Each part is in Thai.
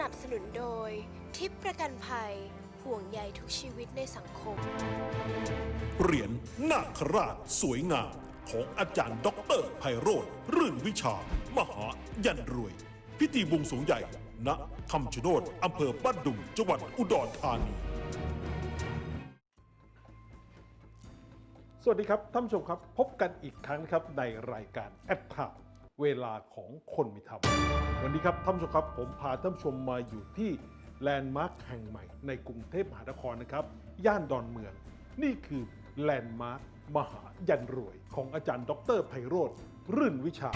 นับสนุนโดย ทิปประกันภัยห่วงใยทุกชีวิตในสังคม เหรียญนาคราชสวยงาม ของอาจารย์ด็อกเตอร์ไพโรธรื่นวิชา มหายันรวย พิธีบวงสรวงใหญ่ ณคำชะโนดอำเภอบ้านดุงจังหวัดอุดรธานี สวัสดีครับท่านผู้ชมครับ พบกันอีกครั้งนะครับในรายการแอดข่าว เวลาของคนมีธรรม วันนี้ครับท่านผู้ชมครับผมพาท่านผู้ชมมาอยู่ที่แลนด์มาร์คแห่งใหม่ในกรุงเทพมหานครนะครับ ย่านดอนเมือง นี่คือแลนด์มาร์คมหายันรวย ของอาจารย์ดรไพโรธรื่นวิชา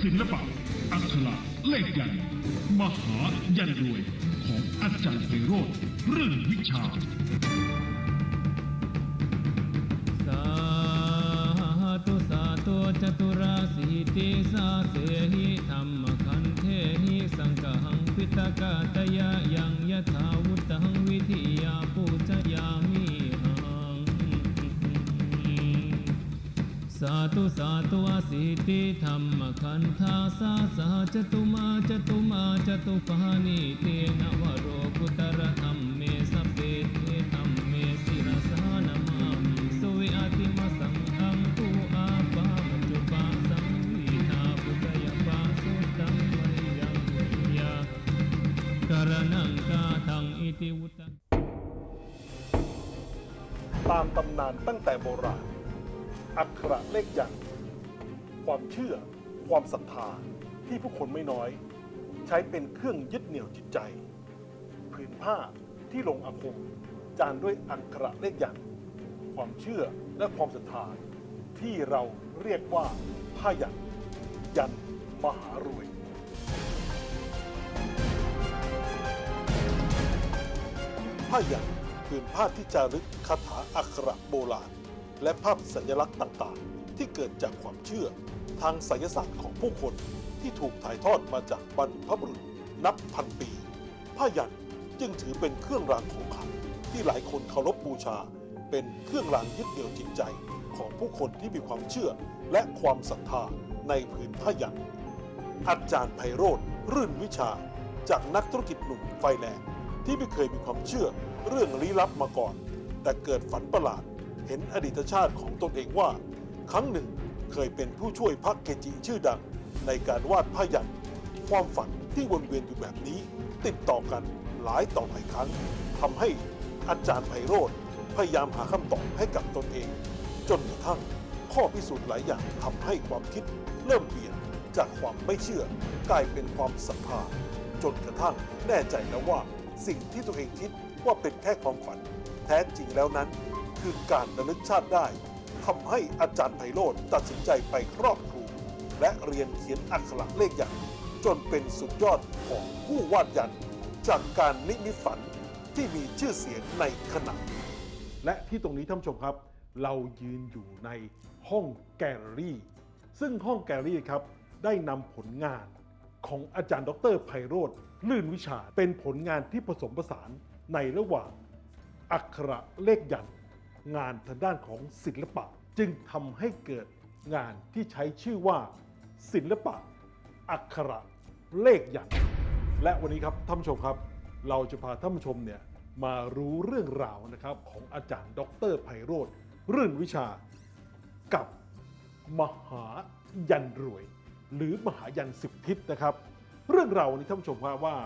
ศิลปะอักขระเลขยันมหายันรวย ของอาจารย์ไพโรธรื่องวิชา จตุราสีติสาเสหิธรรมคันเทหิสังฆังพิตกาตยะยังยะถาวุตังวิธิยาปูชยามิหังสาธุสาธุอาสิติธรรมคันธาสาสาจตุมาจตุมาจตุปานิเตนะวโรกุตระธรรม ทังอิติวุตังตามตำนานตั้งแต่โบราณ อักขระเลขยันต์ความเชื่อ ความศรัทธาที่ผู้คนไม่น้อย ใช้เป็นเครื่องยึดเหนี่ยวจิตใจ ผืนผ้าที่ลงอาคม จานด้วยอักขระเลขยันต์ความเชื่อและความศรัทธาที่เราเรียกว่าผ้ายันยันมหารวย ผ้ายันผืนผ้าที่จารึกคาถาอักขระโบราณ และภาพสัญลักษณ์ต่างๆ ที่เกิดจากความเชื่อ ทางไสยศาสตร์ของผู้คนที่ถูกถ่ายทอดมาจากบรรพบุรุษนับพันปี ผ้ายันจึงถือเป็นเครื่องรางของขลังที่หลายคนเคารพบูชา เป็นเครื่องรางยึดเหนี่ยวจิตใจของผู้คนที่มีความเชื่อและความศรัทธาในผืนผ้ายันอาจารย์ไพโรธรื่นวิชา จากนักธุรกิจหนุ่มไฟแรง ที่ไม่เคยมีความเชื่อเรื่องลี้ลับมาก่อน แต่เกิดฝันประหลาด เห็นอดีตชาติของตนเองว่า ครั้งหนึ่งเคยเป็นผู้ช่วยพระเกจิชื่อดัง ในการวาดผ้ายันความฝันที่วนเวียนอยู่แบบนี้ ติดต่อกันหลายต่อหลายครั้งทำให้อาจารย์ไพโรธพยายามหาคำตอบให้กับตนเอง จนกระทั่งข้อพิสูจน์หลายอย่างทำให้ความคิดเริ่มเปลี่ยนจากความไม่เชื่อกลายเป็นความศรัทธาจนกระทั่งแน่ใจแล้วว่า สิ่งที่ตัวเองคิดว่าเป็นแค่ความฝัน แท้จริงแล้วนั้น คือการระลึกชาติได้ทำให้อาจารย์ไพโรธตัดสินใจไปครอบครู และเรียนเขียนอักขระเลขยันต์จนเป็นสุดยอดของผู้วาดยันต์จากการนิมิตฝันที่มีชื่อเสียงในขณะและที่ตรงนี้ท่านผู้ชมครับ เรายืนอยู่ในห้องแกลเลอรี่ ซึ่งห้องแกลเลอรี่ครับได้นำผลงานของอาจารย์ดรไพโรธ ลื่นวิชาเป็นผลงานที่ผสมผสานในระหว่างอักขระเลขยันงานทางด้านของศิลปะ จึงทำให้เกิดงานที่ใช้ชื่อว่า ศิลปะ อักขระเลขยันและวันนี้ครับท่านผู้ชมครับ เราจะพาท่านผู้ชมเนี่ยมารู้เรื่องราวนะครับของอาจารย์ ดรไพโรธรื่นวิชากับมหายันรวย หรือมหายันสิบทิศนะครับ เรื่องราววันนี้ท่านผู้ชมว่าว่า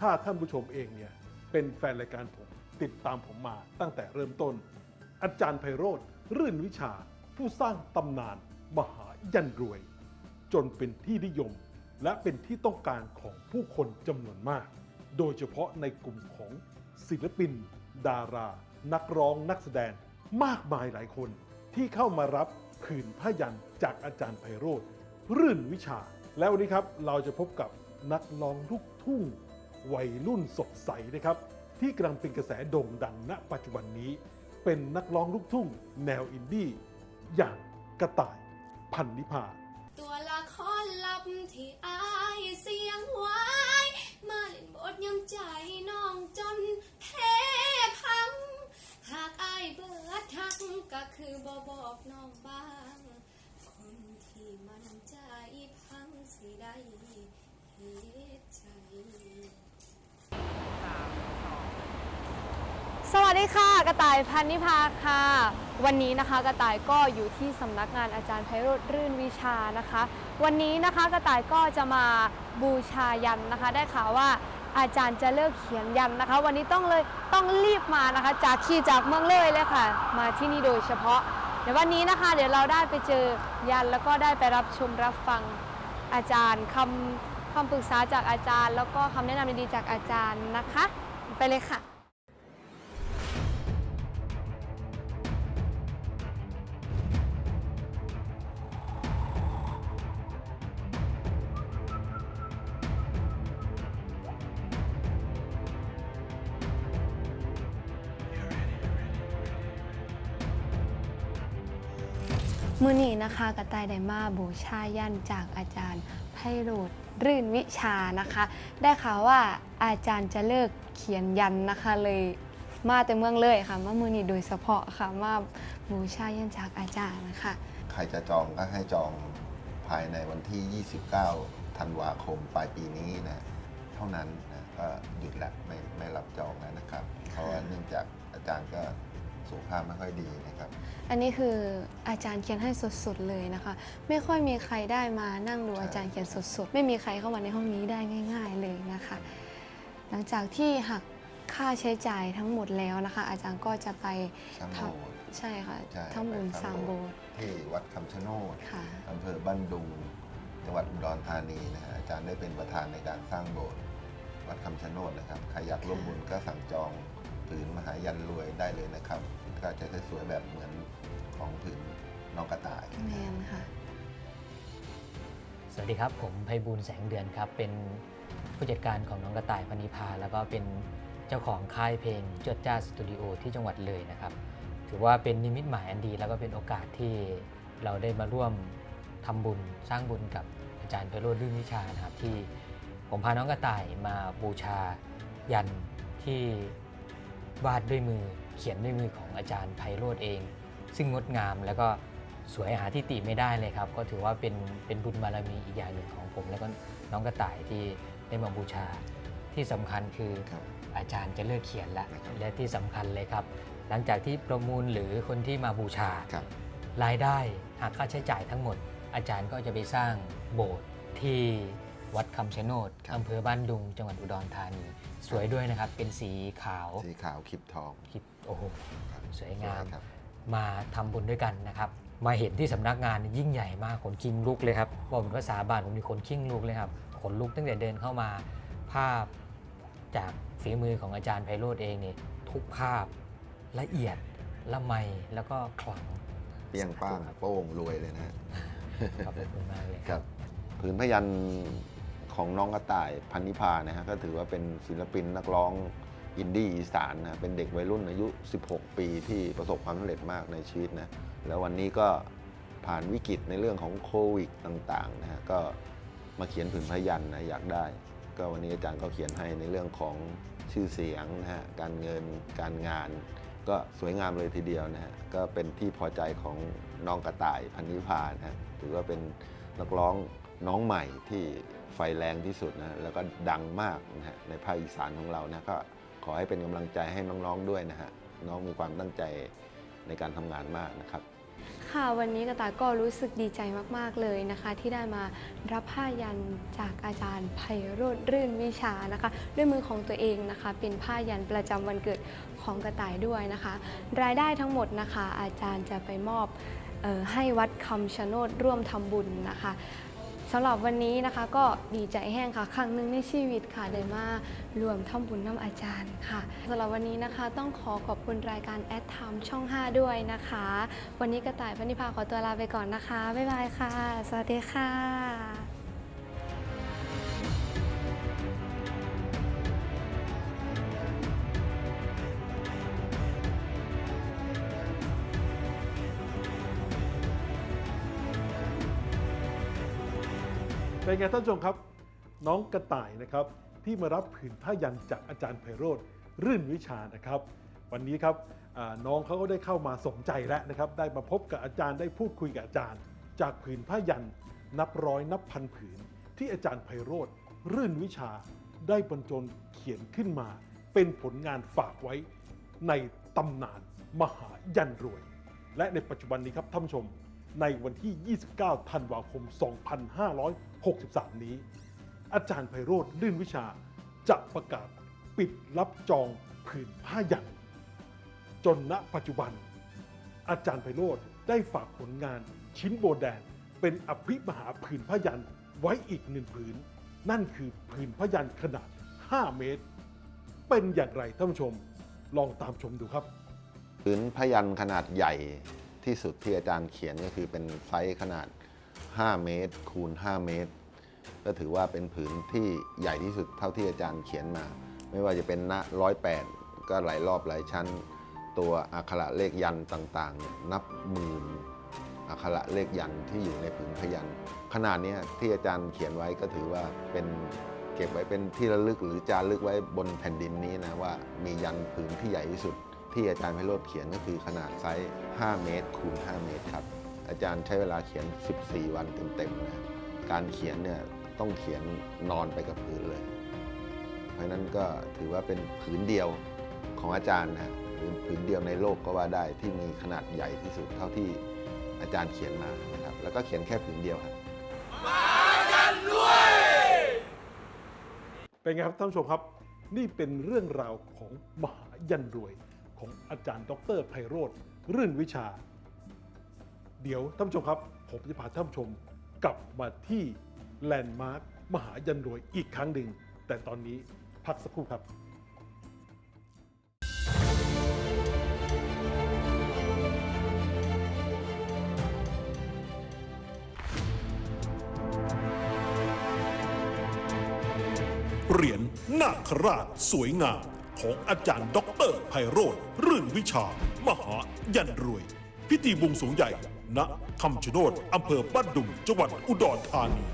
ถ้าท่านผู้ชมเองเนี่ยเป็นแฟนรายการผมติดตามผมมาตั้งแต่เริ่มต้น อาจารย์ไพโรธรื่นวิชา ผู้สร้างตำนานมหายันรวย จนเป็นที่นิยม และเป็นที่ต้องการของผู้คนจำนวนมาก โดยเฉพาะในกลุ่มของศิลปิน ดารา นักร้องนักแสดงมากมายหลายคน ที่เข้ามารับผืนผ้ายันจากอาจารย์ไพโรธรื่นวิชา แล้ววันนี้ครับเราจะพบกับ นักร้องลูกทุ่ง วัยรุ่นสดใสนะครับ ที่กำลังเป็นกระแสโด่งดังณปัจจุบันนี้ เป็นนักร้องลูกทุ่ง แนวอินดี้อย่างกระต่ายพันนิพาตัวละครลับที่อายเสียงไว้มาเล่นบทยำใจน้องจนเทพัง หากอายเบิดทักก็คือบ่บอกน้องบ้าง คนที่มันใจพังสิได้ สวัสดีค่ะ กระต่ายพันนิพาค่ะ วันนี้นะคะกระต่ายก็อยู่ที่สำนักงานอาจารย์ไพโรธรื่นวิชานะคะ วันนี้นะคะกระต่ายก็จะมาบูชายันนะคะ ได้ข่าวว่าอาจารย์จะเลิกเขียนยันนะคะ วันนี้ต้องเลยต้องรีบมานะคะ จากขี่จากเมืองเลยเลยค่ะ มาที่นี่โดยเฉพาะ เดี๋ยววันนี้นะคะ เดี๋ยวเราได้ไปเจอยันแล้วก็ได้ไปรับชมรับฟังอาจารย์คำ คำปรึกษาจากอาจารย์ แล้วก็คำแนะนำดีๆจากอาจารย์นะคะ ไปเลยค่ะ มือนี้นะคะกระต่ายไดมาบูชายันจากอาจารย์ ไพโรธรื่นวิชานะคะ ได้ข่าวว่าอาจารย์จะเลิกเขียนยันนะคะเลยมาแต่เมืองเลยค่ะ มามือนี้โดยเฉพาะค่ะ มาบูชายันจากอาจารย์นะคะ ใครจะจองก็ให้จองภายในวันที่ 29 ธันวาคมปลายปีนี้นะ เท่านั้นนะก็หยุดแล้วไม่ไม่รับจองแล้วนะครับ เพราะว่าเนื่องจากอาจารย์ก็ สุขภาพไม่ค่อยดีนะครับ อันนี้คืออาจารย์เขียนให้สดๆเลยนะคะ ไม่ค่อยมีใครได้มานั่งดูใช่อาจารย์เขียนสดๆ ไม่มีใครเข้ามาในห้องนี้ได้ง่าย ๆเลยนะคะ หลังจากที่หักค่าใช้จ่ายทั้งหมดแล้วนะคะ อาจารย์ก็จะไปสร้างทโบสถ์ำใช่ค่ะใช่ทำบุญไปสร้างโบสถ์ที่วัดคำชะโนดค่ะอำเภอบ้านดุงจังหวัดอุดรธานีนะฮะอาจารย์ได้เป็นประธานในการสร้างโบสถ์วัดคำชะโนดนะครับใครอยากร่วมบุญก็สั่งจองผืนมหายันรวยได้เลยนะครับ ก็จะสวยๆแบบเหมือนของผืนน้องกระต่าย แมนค่ะ สวัสดีครับ ผมไพบูลย์แสงเดือนครับ เป็นผู้จัดการของน้องกระต่ายพนิพา แล้วก็เป็นเจ้าของค่ายเพลงจวดจ้าสตูดิโอที่จังหวัดเลยนะครับ ถือว่าเป็นนิมิตหมายอันดี แล้วก็เป็นโอกาสที่เราได้มาร่วมทำบุญสร้างบุญกับอาจารย์ไพโรธรื่นวิชานะครับที่ผมพาน้องกระต่ายมาบูชายันที่วาดด้วยมือ เขียนด้วยมือของอาจารย์ไพโรธเอง ซึ่งงดงามแล้วก็สวยหาที่ติไม่ได้เลยครับ ก็ถือว่าเป็นเป็นบุญบารมีอีกอย่างหนึ่งของผม แล้วก็น้องกระต่ายที่ได้มาบูชาที่สำคัญคือครับอาจารย์จะเลิกเขียนแล้วนะครับและที่สำคัญเลยครับ หลังจากที่ประมูลหรือคนที่มาบูชาครับรายได้หากค่าใช้จ่ายทั้งหมด อาจารย์ก็จะไปสร้างโบสถ์ที่ วัดคำชะโนดครับอำเภอบ้านดุง จังหวัดอุดรธานี สวยด้วยนะครับ เป็นสีขาวสีขาวคลิปทองคิดโอ้โหครับสวยงามครับมาทำบุญด้วยกันนะครับ มาเห็นที่สำนักงานยิ่งใหญ่มากขนคิงลุกเลยครับบอกเป็นภาษาบ้านผมมีขนคิงลุกเลยครับขนลุกตั้งแต่เดินเข้ามาภาพจากฝีมือของอาจารย์ไพโรธเองเนี่ยทุกภาพละเอียดละไมแล้วก็ขลังเปรี้ยงป้างโป้งรวยเลยนะฮะขอบคุณมากเลยครับผืนพยัน ของน้องกระต่ายพันนิพานะฮะก็ถือว่าเป็นศิลปินนักร้องอินดี้อีสานนะเป็นเด็กวัยรุ่นอายุ 16 ปีที่ประสบความสำเร็จมากในชีวิตนะแล้ววันนี้ก็ผ่านวิกฤตในเรื่องของโควิดต่างๆนะฮะก็มาเขียนผืนพยันนะอยากได้ ก็วันนี้อาจารย์ก็เขียนให้ในเรื่องของชื่อเสียงนะฮะการเงินการงาน ก็สวยงามเลยทีเดียวนะฮะก็เป็นที่พอใจของน้องกระต่ายพันนิพานะฮะถือว่าเป็นนักร้อง น้องใหม่ที่ไฟแรงที่สุดนะแล้วก็ดังมากนะฮะในภาคอีสานของเรานะก็ขอให้เป็นกำลังใจให้น้องๆด้วยนะฮะน้องมีความตั้งใจในการทำงานมากนะครับ ค่ะวันนี้กระต่ายก็รู้สึกดีใจมากๆเลยนะคะ ที่ได้มารับผ้ายันจากอาจารย์ไพโรธรื่นวิชานะคะ ด้วยมือของตัวเองนะคะ เป็นผ้ายันประจำวันเกิดของกระต่ายด้วยนะคะ รายได้ทั้งหมดนะคะ อาจารย์จะไปมอบเออให้วัดคำชะโนดร่วมทำบุญนะคะ สำหรับวันนี้นะคะก็ดีใจแห้งค่ะ ครั้งหนึ่งในชีวิตค่ะได้มารวมท่ำบุญน้ำอาจารย์ค่ะสำหรับวันนี้นะคะต้องขอขอบคุณรายการแอดไทม์ช่อง 5 ด้วยนะคะ วันนี้กระต่ายพนิพาขอตัวลาไปก่อนนะคะ บ๊ายบายค่ะ สวัสดีค่ะ เป็นไงท่านผู้ชมครับ น้องกระต่ายนะครับ ที่มารับผืนผ้ายันจากอาจารย์ไพโรธรื่นวิชานะครับ วันนี้ครับน้องเขาก็ได้เข้ามาสมใจแล้วนะครับ ได้มาพบกับอาจารย์ได้พูดคุยกับอาจารย์ จากผืนผ้ายันนับร้อยนับพันผืน ที่อาจารย์ไพโรธรื่นวิชาได้บรรจงเขียนขึ้นมา เป็นผลงานฝากไว้ในตำนานมหายันรวย และในปัจจุบันนี้ครับท่านผู้ชม ในวันที่ 29 ธันวาคม 63 นี้ อาจารย์ไพโรธลื่นวิชาจะประกาศปิดรับจองผืนผ้ายันจนณปัจจุบัน อาจารย์ไพโรธได้ฝากผลงานชิ้นโบแดงเป็นอภิมหาผืนผ้ายันไว้อีกหนึ่งผืน นั่นคือผืนผ้ายันขนาด 5 เมตร เป็นอย่างไรท่านผู้ชมลองตามชมดูครับ ผืนพยันขนาดใหญ่ที่สุดที่อาจารย์เขียนก็คือเป็นไซส์ขนาด 5 เมตร คูณ 5 เมตร ก็ถือว่าเป็นผืนที่ใหญ่ที่สุดเท่าที่อาจารย์เขียนมา ไม่ว่าจะเป็นณร้อยแปดก็หลายรอบหลายชั้น ตัวอักขระเลขยันต์ต่างๆ นับหมื่นอักขระเลขยันต์ที่อยู่ในผืนพยันขนาดนี้ที่อาจารย์เขียนไว้ก็ถือว่าเป็นเก็บไว้เป็นที่ระลึกหรือจารึกไว้บนแผ่นดินนี้นะว่ามียันผืนที่ใหญ่ที่สุด ที่อาจารย์ไพโรธเขียนก็คือขนาดไซส์ 5 เมตรคูณ 5 เมตรครับ อาจารย์ใช้เวลาเขียน 14 วันเต็มๆนะการเขียนเนี่ยต้องเขียนนอนไปกับพื้นเลย เพราะนั้นก็ถือว่าเป็นผืนเดียวของอาจารย์นะหรือผืนเดียวในโลกก็ว่าได้ที่มีขนาดใหญ่ที่สุดเท่าที่อาจารย์เขียนมานะครับแล้วก็เขียนแค่ผืนเดียวครับมาดัญรวยเป็นไงครับท่านผู้ชมครับ นี่เป็นเรื่องราวของมหายันรวยของอาจารย์ ดรไพโรธรื่นวิชา เดี๋ยวท่านผู้ชมครับ ผมจะพาท่านผู้ชมกลับมาที่แลนด์มาร์คมหายันรวยอีกครั้งหนึ่ง แต่ตอนนี้พักสักครู่ครับเหรียญนาคราชสวยงาม ของอาจารย์ด็อกเตอร์ไพโรธรื่นวิชามหายันรวย พิธีบวงสรวงใหญ่ ณคำชะโนดอำเภอบ้านดุงจังหวัดอุดรธานี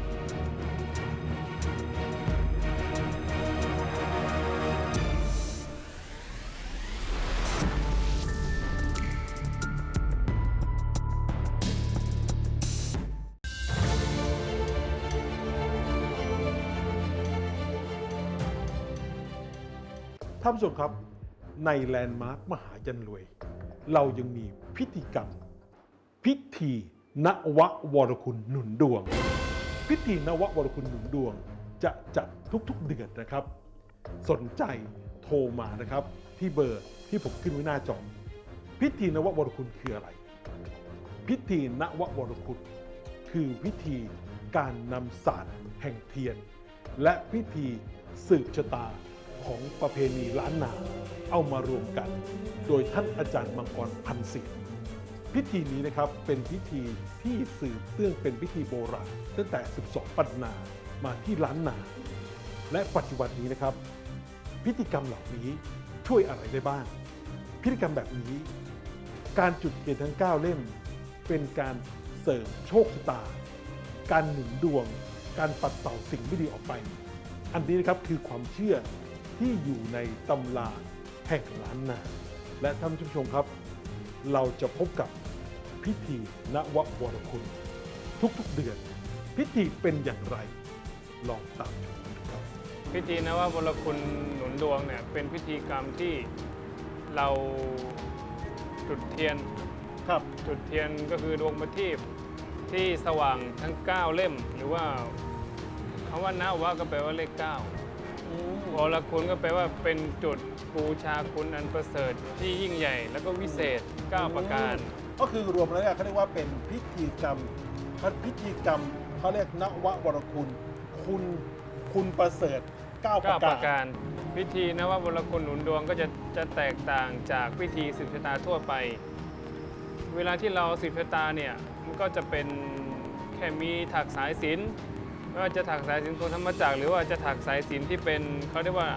ท่านผู้ชมครับในแลนด์มาร์คมหายันรวย เรายังมีพิธีกรรม พิธีนววรคุณหนุนดวง พิธีนววรคุณหนุนดวง จะจัดทุกๆเดือนนะครับ สนใจโทรมานะครับ ที่เบอร์ที่ผมขึ้นไว้หน้าจอพิธีนววรคุณคืออะไร พิธีนววรคุณ คือพิธีการนำศาสตร์แห่งเทียน และพิธีสืบชะตาของประเพณีล้านนาเอามารวมกัน โดยท่านอาจารย์มังกรพันศิษย์ พิธีนี้นะครับเป็นพิธีที่สืบเนื่องเป็นพิธีโบราณตั้งแต่ 12 ปันนามาที่ล้านนา และปัจจุบันนี้นะครับ พิธีกรรมเหล่านี้ช่วยอะไรได้บ้าง พิธีกรรมแบบนี้ การจุดเทียนทั้ง 9 เล่ม เป็นการเสริมโชคชะตา การหนุนดวง การปัดเป่าสิ่งไม่ดีออกไป อันนี้นะครับคือความเชื่อที่อยู่ในตำราแห่งล้านนา และท่านผู้ชมครับ เราจะพบกับพิธีนววรคุณ ทุกๆเดือน พิธีเป็นอย่างไร ลองตามชมกันดูครับ พิธีนวบรคุณหนุนดวงเนี่ยเป็นพิธีกรรมที่เราจุดเทียนครับจุดเทียนก็คือดวงประทีปที่สว่างทั้ง 9 เล่ม หรือว่าคำว่านวะก็แปลว่าเลข 9 วรคุณก็แปลว่าเป็นจุดบูชาคุณอันประเสริฐที่ยิ่งใหญ่แล้วก็วิเศษ 9 ประการ ก็คือรวมแล้วเนี่ยเขาเรียกว่าเป็นพิธีกรรมพิธีกรรมเขาเรียกนววรคุณ คุณคุณประเสริฐเก้าปเก้าระปการระการ พิธีนวบรคุณหนุนดวงก็จะจะแตกต่างจากพิธีสืบชะตาทั่วไป เวลาที่เราสืบชะตาเนี่ยมันก็จะเป็นแค่มีถักสายสิญจน ไม่ว่าจะถักสายสิญจนโทธรรมจักรหรือว่าจะถักสายสิญจนที่เป็นเขาเรียกว่า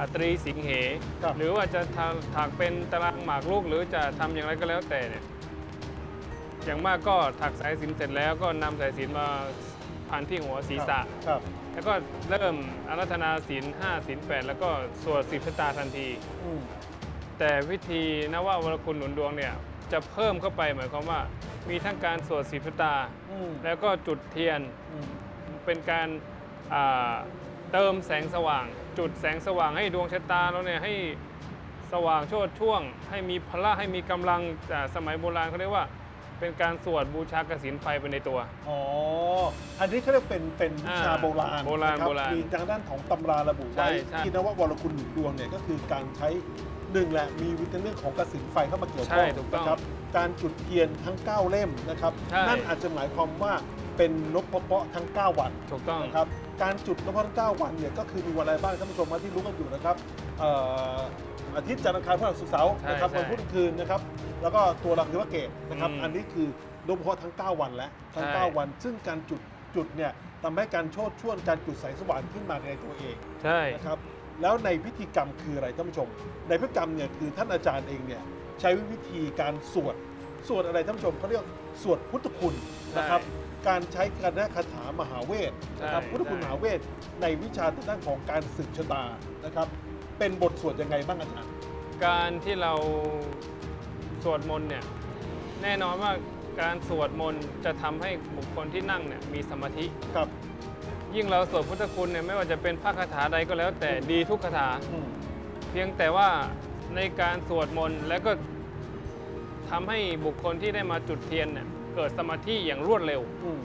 อัตรีสิงเห ครับ หรือว่าจะถักถักเป็นตารางหมากลูกหรือจะทำอย่างไรก็แล้วแต่เนี่ยอย่างมากก็ถักสายสิญจนเสร็จแล้วก็นำสายสิญจนมาพันที่หัวศีรษะ ครับแล้วก็เริ่มอารัธนาศีลห้าศีลแปดแล้วก็สวดสิบชะตาทันที อืมแต่วิธีนววรคุณหนุนดวงเนี่ยจะเพิ่มเข้าไปหมายความว่า มีทั้งการสวดสิบชะตาอืมแล้วก็จุดเทียนอืมเป็นการอ่าเติมแสงสว่าง จุดแสงสว่างให้ดวงชะตาเราเนี่ยให้สว่างโชดช่วง ให้มีพละให้มีกำลังจากสมัยโบราณเขาเรียกว่าเป็นการสวดบูชากสินไฟไปในตัว อ๋อ อันนี้เขาเรียกเป็นเป็นวิชาอ่าโบราณโบราณนะคโบราณมีทางด้านของตำราระบุใช่ไว้ใช่ที่นววรคุณหนุนดวงเนี่ยก็คือการใช้หนึ่งแหละมีวิตามินของกสินไฟเข้ามาเกี่ยวข้ใช่องถูกต้องนะครับ การจุดเทียนทั้ง 9 เล่มนะครับ ใช่ นั่นอาจจะหมายความว่าเป็นนพเพาะทั้ง 9 วันถูกต้อง นะครับ การจุดนพเพาะทั้ง 9 วันเนี่ยก็คือมีวันอะไรบ้างท่านผู้ชมมาที่รู้กันอยู่นะครับเอ่ออาทิตย์จันทร์อังคารพฤหัสศุกร์เสาร์ใช่นะครับใช่วันพุธกลางคืนนะครับ แล้วก็ตัวเราคือว่าเกตนะครับ อืมอันนี้คือนพเพาะทั้ง 9 วันแล้วทั้ง ใช่ 9 วัน ซึ่งการจุดจุดเนี่ยทำให้การโชดช่วงการจุดแสงสว่างขึ้นมาในตัวเอง ใช่ นะครับแล้วในพิธีกรรมคืออะไรท่านผู้ชม ในพิธีกรรมเนี่ยคือท่านอาจารย์เองเนี่ย ใช้วิธีการสวด สวดอะไรท่านผู้ชมเขาเรียกสวดพุทธคุณนะครับ การใช้การแนะคาถามหาเวทนะครับใช่พุทธคุณใช่มหาเวทในวิชาทางด้านของการสืบชะตานะครับ เป็นบทสวดยังไงบ้างอาจารย์ การที่เราสวดมนต์เนี่ยแน่นอนว่าการสวดมนต์จะทำให้บุคคลที่นั่งเนี่ยมีสมาธิครับยิ่งเราสวดพุทธคุณเนี่ยไม่ว่าจะเป็นพระคาถาใดก็แล้วแต่ดีทุกคาถาอืมเพียงแต่ว่า ในการสวดมนต์แล้วก็ทำให้บุคคลที่ได้มาจุดเทียนเนี่ยเกิดสมาธิอย่างรวดเร็ว อืม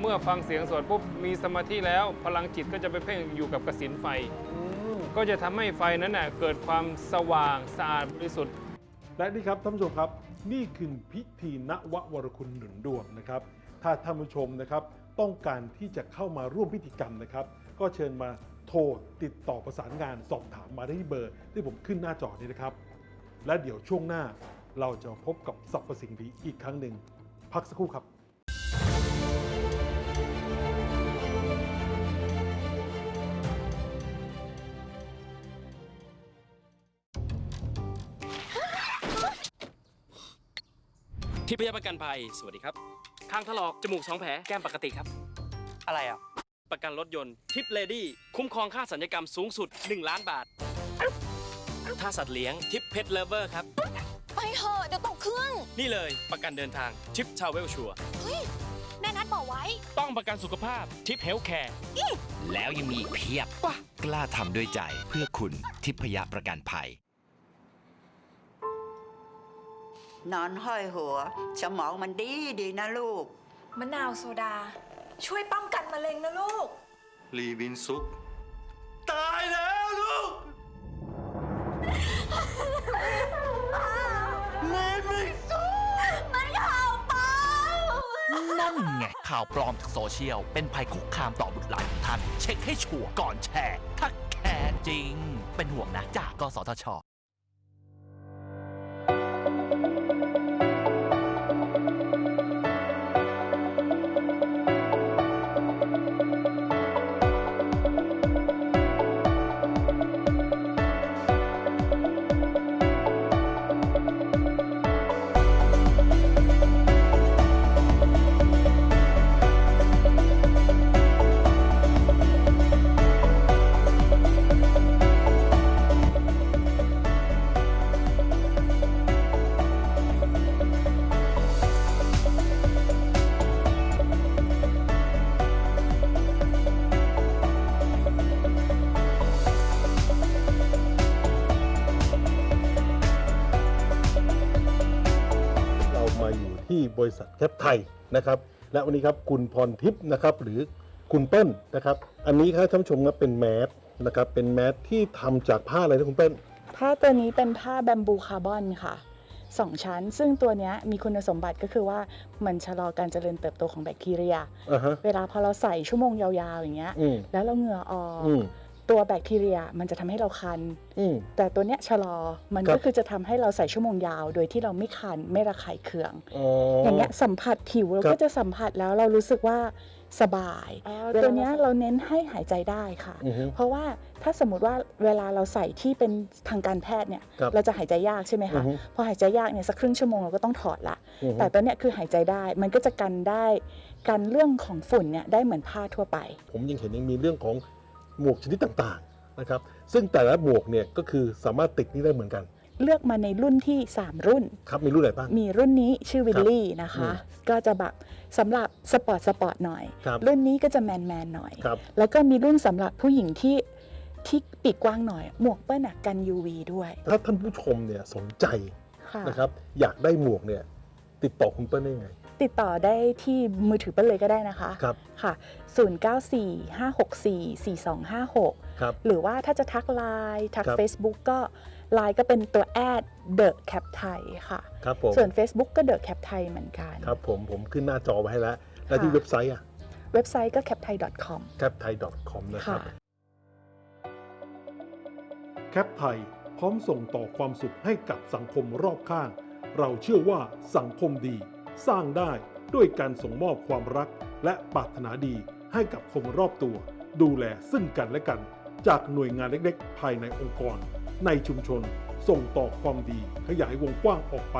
เมื่อฟังเสียงสวดปุ๊บมีสมาธิแล้วพลังจิตก็จะไปเพ่งอยู่กับกสินไฟ อืม ก็จะทำให้ไฟนั้นน่ะเกิดความสว่างสะอาดบริสุทธิ์ และนี่ครับท่านผู้ชมครับนี่คือพิธีณววรคุณหนุนดวงนะครับ ถ้าท่านผู้ชมนะครับต้องการที่จะเข้ามาร่วมพิธีกรรมนะครับ ก็เชิญมา โทรติดต่อประสานงานสอบถามมาได้ที่เบอร์ ที่ผมขึ้นหน้าจอนี้นะครับ และเดี๋ยวช่วงหน้าเราจะพบกับสรรพสิ่งดีอีกครั้งหนึ่ง พักสักครู่ครับทิพยประกันภัย สวัสดีครับ ข้างถลอก จมูกสองแผล แก้มปกติครับ อะไรอะ ประกันรถยนต์ทิปเลดี้คุ้มครองค่าสัญญกรรมสูงสุด 1 ล้านบาท ถ้าสัตว์เลี้ยงทิปเพ t เลเวอร์ครับ ไปเถอะเดี๋ยวตกเครื่องนี่เลยประกันเดินทางทิปทาวเวลชัวเฮ้ยแม่นัดบอกไว้ ต้องประกันสุขภาพทิปเฮลท์แคร์แล้วยังมีอีกเพียบ กล้าทำด้วยใจเพื่อคุณทิพยประกันภัย นอนห้อยหัว สมองมันดีดีนะลูก มะนาวโซดา ช่วยป้องกันมะเร็งนะลูก ลีวินซุปตายแล้วลูกมันข่าวเปล่านั่นไงข่าวปลอมจากโซเชียล เป็นภัยคุกคามต่อบุตรหลานของท่าน เช็คให้ชัวร์ก่อนแชร์ ถ้าแคร์จริง เป็นห่วงนะจากกสทช ที่บริษัทแคปไทยนะครับ และวันนี้ครับคุณพรทิพย์นะครับหรือคุณเปิ้ลนะครับ อันนี้ครับท่านผู้ชมครับเป็นแมสนะครับเป็นแมสที่ทำจากผ้าอะไรนะคุณเปิ้ลผ้าตัวนี้เป็นผ้าแบมบูคาร์บอนค่ะ2ชั้น ซึ่งตัวเนี้ยมีคุณสมบัติก็คือว่ามันชะลอการเจริญเติบโตของแบคทีเรียอ่าฮะเวลาพอเราใส่ชั่วโมงยาวๆอย่างเงี้ยอืมแล้วเราเหงื่อออกอืม ตัวแบคทีเรียมันจะทำให้เราคัน อืม แต่ตัวเนี้ยชะลอมันครับก็คือจะทำให้เราใส่ชั่วโมงยาว โดยที่เราไม่คันไม่ระคายเคือง อ๋ออ อย่างเงี้ยสัมผัสผิวเราครัก็บ จะสัมผัสแล้วเรารู้สึกว่าสบายเวลาตัวเนี้ยเราเน้นให้หายใจได้ค่ะ อือฮึ เพราะว่าถ้าสมมติว่าเวลาเราใส่ที่เป็นทางการแพทย์เนี่ยครับเราจะหายใจยากใช่ไหมอืคะอฮึ พอหายใจยากเนี่ยสักครึ่งชั่วโมงเราก็ต้องถอดละ อือฮึแต่ตัวเนี้ยคือหายใจได้มันก็จะกันได้กันเรื่องของฝุ่นเนี่ยได้เหมือนผ้าทั่วไป ผมยังเห็นยังมีเรื่องของ หมวกชนิดต่างๆนะครับซึ่งแต่ละหมวกเนี่ยก็คือสามารถติดนี่ได้เหมือนกัน เลือกมาในรุ่นที่ 3 รุ่น ครับมีรุ่นไหนบ้าง มีรุ่นนี้ชื่อวิลลี่นะครัคะบก็จะแบบสำหรับสปอร์ตสปอร์ตหน่อยครับรุ่นนี้ก็จะแมนแมนหน่อย ครับ แล้วก็มีรุ่นสำหรับผู้หญิงที่ที่ปีกกว้างหน่อย หมวกเปิ้ลอะกัน UV ด้วยถ้าท่านผู้ชมเนี่ยสนใจค่ะ นะครับอยากได้หมวกเนี่ยติดต่อคุณเปิ้ลได้ไง ติดต่อได้ที่มือถือเปิ้ลเลยก็ได้นะคะครับค่ะ 0945644256 ครับ หรือว่าถ้าจะทักไลน์ทัก ครับ Facebook ก็ไลน์ก็เป็นตัวแอด The Cap ไทยค่ะ ครับผมส่วน Facebook ก็ The Cap ไทยเหมือนกัน ครับผมผมขึ้นหน้าจอไว้ให้แล้ว แล้วที่ค่ะ เว็บไซต์อะ เว็บไซต์ก็ capthai.com capthai.com นะครับ ค่ะ แคปไทยพร้อมส่งต่อความสุขให้กับสังคมรอบข้าง เราเชื่อว่าสังคมดี สร้างได้ด้วยการส่งมอบความรักและปรารถนาดีให้กับคนรอบตัว ดูแลซึ่งกันและกัน จากหน่วยงานเล็กๆ ภายในองค์กร ในชุมชนส่งต่อความดีขยายวงกว้างออกไป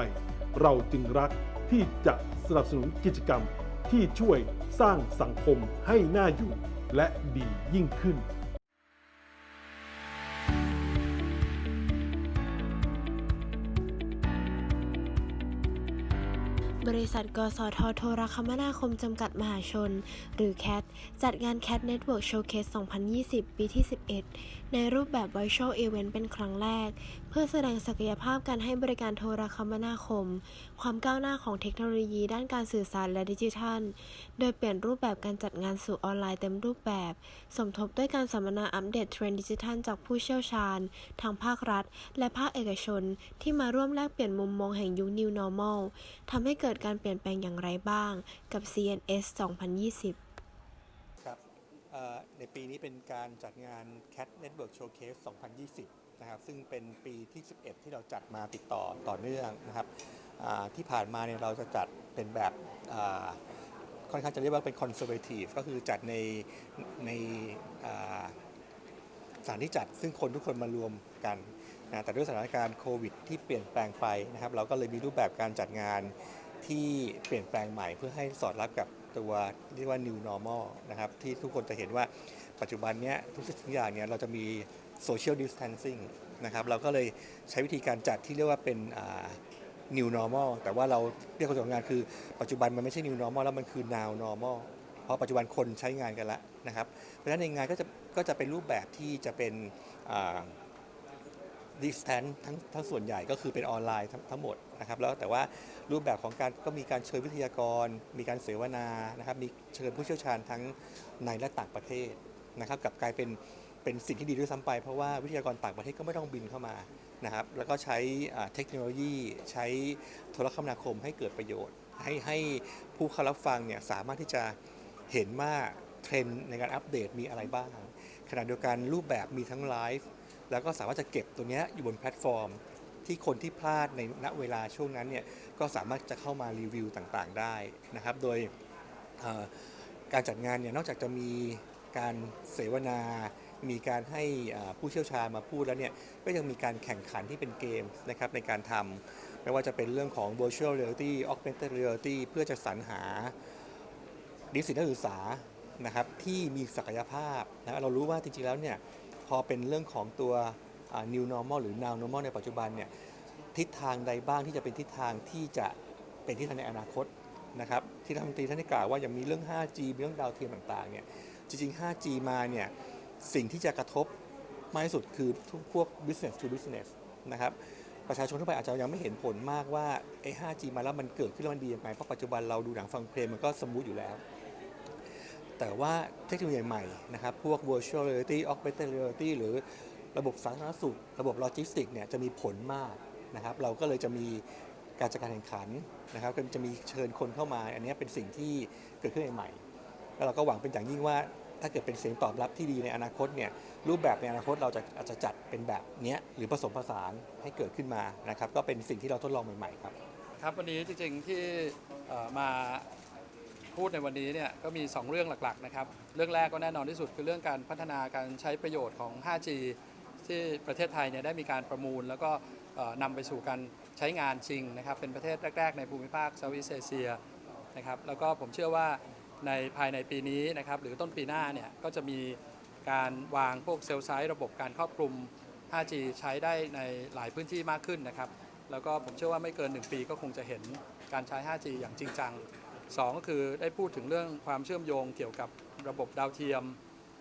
เราจึงรักที่จะสนับสนุนกิจกรรมที่ช่วยสร้างสังคมให้น่าอยู่และดียิ่งขึ้น บริษัท กสทโทรคมนาคม จำกัดมหาชน หรือแคทจัดงาน CAT Network Showcase 2020 ปีที่ 11 ในรูปแบบ Virtual Event เป็นครั้งแรกเพื่อแสดงศักยภาพการให้บริการโทรคมนาคม ความก้าวหน้าของเทคโนโลยีด้านการสื่อสารและดิจิทัล โดยเปลี่ยนรูปแบบการจัดงานสู่ออนไลน์เต็มรูปแบบ สมทบด้วยการสัมมนาอัปเดตเทรนด์ดิจิทัลจากผู้เชี่ยวชาญ ทางภาครัฐ และภาคเอกชน ที่มาร่วมแลกเปลี่ยนมุมมองแห่งยุค New Normal ทำให้เกิดการเปลี่ยนแปลงอย่างไรบ้าง กับ CNS 2020ครับในปีนี้เป็นการจัดงาน Cat Network Showcase 2020 นะครับซึ่งเป็นปีที่ 11 ที่เราจัดมาติดต่อต่อเนื่องนะครับที่ผ่านมาเนี่ยเราจะจัดเป็นแบบค่อนข้างจะเรียกว่าเป็น conservative ก็คือจัดในในสถานที่จัดซึ่งคนทุกคนมารวมกันนะแต่ด้วยสถานการณ์โควิด ที่เปลี่ยนแปลงไปนะครับ เราก็เลยมีรูปแบบการจัดงานที่เปลี่ยนแปลงใหม่ เพื่อให้สอดรับกับตัวเรียกว่า new normal นะครับที่ทุกคนจะเห็นว่าปัจจุบันเนี้ยทุกสิ่งทุกอย่างเนี่ยเราจะมี social distancing นะครับเราก็เลยใช้วิธีการจัดที่เรียกว่าเป็น new normal แต่ว่าเราเรียกคนจัดงานคือ ปัจจุบันมันไม่ใช่ new normal แล้วมันคือ now normal เพราะปัจจุบันคนใช้งานกันแล้วนะครับ เพราะฉะนั้นในงานก็จะก็จะเป็นรูปแบบที่จะเป็นดิสแทนทั้งทั้งส่วนใหญ่ก็คือเป็นออนไลน์ทั้งทั้งหมดนะครับแล้วแต่ว่ารูปแบบของการก็มีการเชิญวิทยากร มีการเสวนานะครับมีเชิญผู้เชี่ยวชาญทั้งในและต่างประเทศนะครับกับกลายเป็น เป็นสิ่งที่ดีด้วยซ้ำไป เพราะว่าวิทยากรต่างประเทศก็ไม่ต้องบินเข้ามานะครับแล้วก็ใช้เทคโนโลยีใช้โทรคมนาคมให้เกิดประโยชน์ ให้ให้ผู้เข้ารับฟังเนี่ยสามารถที่จะเห็นว่าเทรนด์ในการอัปเดตมีอะไรบ้างขณะเดียวกันรูปแบบมีทั้งไลฟ์แล้วก็สามารถจะเก็บตัวนี้อยู่บนแพลตฟอร์ม ที่คนที่พลาดในณเวลาช่วงนั้นเนี่ยก็สามารถจะเข้ามารีวิวต่างๆได้นะครับ โดยการจัดงานเนี่ยนอกจากจะมีการเสวนา มีการให้ผู้เชี่ยวชาญมาพูดแล้วเนี่ยก็ยังมีการแข่งขันที่เป็นเกมนะครับในการทำไม่ว่าจะเป็นเรื่องของ virtual reality augmented reality เพื่อจะสรรหานิสิตนักศึกษานะครับที่มีศักยภาพนะเรารู้ว่าจริงๆแล้วเนี่ยพอเป็นเรื่องของตัว new normal หรือ now normal ในปัจจุบันเนี่ยทิศทางใดบ้างที่จะเป็นทิศทางที่จะเป็นทิศทางในอนาคตนะครับที่รัฐมนตรีท่านได้กล่าวว่ายังมีเรื่อง 5G มีเรื่องดาวเทียมต่างๆเนี่ยจริงๆ 5G มาเนี่ย สิ่งที่จะกระทบมากที่สุดคือพวก business to business นะครับประชาชนทั่วไปอาจจะยังไม่เห็นผลมากว่าไอ้ 5G มาแล้วมันเกิดขึ้นแล้วมันดียังไงเพราะปัจจุบันเราดูหนังฟังเพลงมันก็สมูทอยู่แล้ว แต่ว่าเทคโนโลยีใหม่นะครับ พวก virtual reality augmented reality หรือระบบสาธารณสุข ระบบโลจิสติกเนี่ยจะมีผลมากนะครับ เราก็เลยจะมีการจัดการแข่งขันนะครับก็จะมีเชิญคนเข้ามา อันนี้เป็นสิ่งที่เกิดขึ้นใหม่แล้วเราก็หวังเป็นอย่างยิ่งว่า ถ้าเกิดเป็นเสียงตอบรับที่ดีในอนาคตเนี่ยรูปแบบในอนาคตเราจะอาจจะจัดเป็นแบบเนี้ยหรือผสมผสานให้เกิดขึ้นมานะครับก็เป็นสิ่งที่เราทดลองใหม่ๆครับครับวันนี้จริงๆที่มาพูดในวันนี้เนี่ยก็มี 2 เรื่องหลักๆนะครับเรื่องแรกก็แน่นอนที่สุดคือเรื่องการพัฒนาการใช้ประโยชน์ของ 5G ที่ประเทศไทยเนี่ยได้มีการประมูล แล้วก็นำไปสู่การใช้งานจริงนะครับเป็นประเทศแรก ๆ ในภูมิภาคเซาท์อีสเอเชียนะครับแล้วก็ผมเชื่อว่า ในภายในปีนี้นะครับหรือต้นปีหน้าเนี่ยก็จะมีการวางพวกเซลล์ไซต์ระบบการครอบคลุม 5G ใช้ได้ในหลายพื้นที่มากขึ้นนะครับ แล้วก็ผมเชื่อว่าไม่เกิน 1 ปีก็คงจะเห็นการใช้ 5G อย่างจริงจัง 2 ก็คือได้พูดถึงเรื่องความเชื่อมโยงเกี่ยวกับระบบดาวเทียม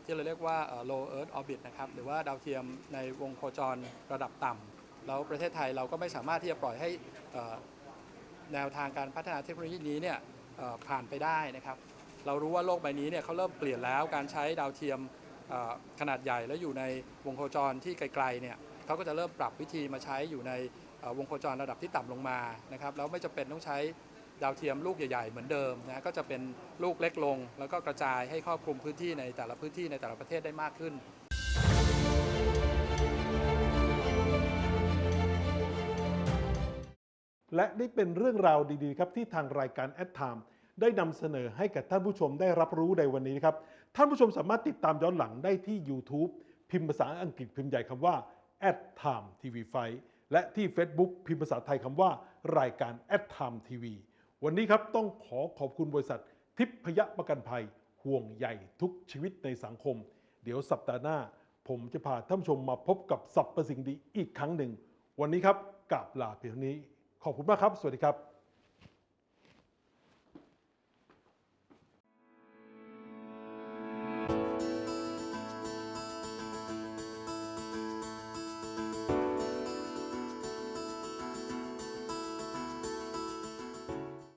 ที่เราเรียกว่า low earth orbit นะครับหรือว่าดาวเทียมในวงโคจรระดับต่ำแล้วประเทศไทยเราก็ไม่สามารถที่จะปล่อยให้แนวทางการพัฒนาเทคโนโลยีนี้เนี่ยผ่านไปได้นะครับ เรารู้ว่าโลกใบนี้เนี่ยเขาเริ่มเปลี่ยนแล้วการใช้ดาวเทียมขนาดใหญ่แล้วอยู่ในวงโคจรที่ไกลๆเนี่ยเขาก็จะเริ่มปรับวิธีมาใช้อยู่ในวงโคจรระดับที่ต่ำลงมานะครับแล้วไม่จำเป็นต้องใช้ดาวเทียมลูกใหญ่ ๆ เหมือนเดิมนะก็จะเป็นลูกเล็กลง แล้วก็กระจายให้ครอบคลุมพื้นที่ในแต่ละพื้นที่ในแต่ละประเทศได้มากขึ้นและนี่เป็นเรื่องราวดี ๆ ครับที่ทางรายการแอดไทม์ ได้นำเสนอให้กับท่านผู้ชมได้รับรู้ในวันนี้นะครับ ท่านผู้ชมสามารถติดตามย้อนหลังได้ที่ YouTube พิมพ์ภาษาอังกฤษพิมพ์ใหญ่คำว่า Ad Time TV Fight และที่ Facebook พิมพ์ภาษาไทยคำว่า รายการ Ad Time TV วันนี้ครับต้องขอขอบคุณบริษัท ทิพยประกันภัย ห่วงใหญ่ทุกชีวิตในสังคม เดี๋ยวสัปดาห์หน้า ผมจะพาท่านผู้ชมมาพบกับสับประสิ่งดีอีกครั้งหนึ่ง วันนี้ครับกราบลาเพียงเท่านี้ ขอบคุณมากครับ สวัสดีครับ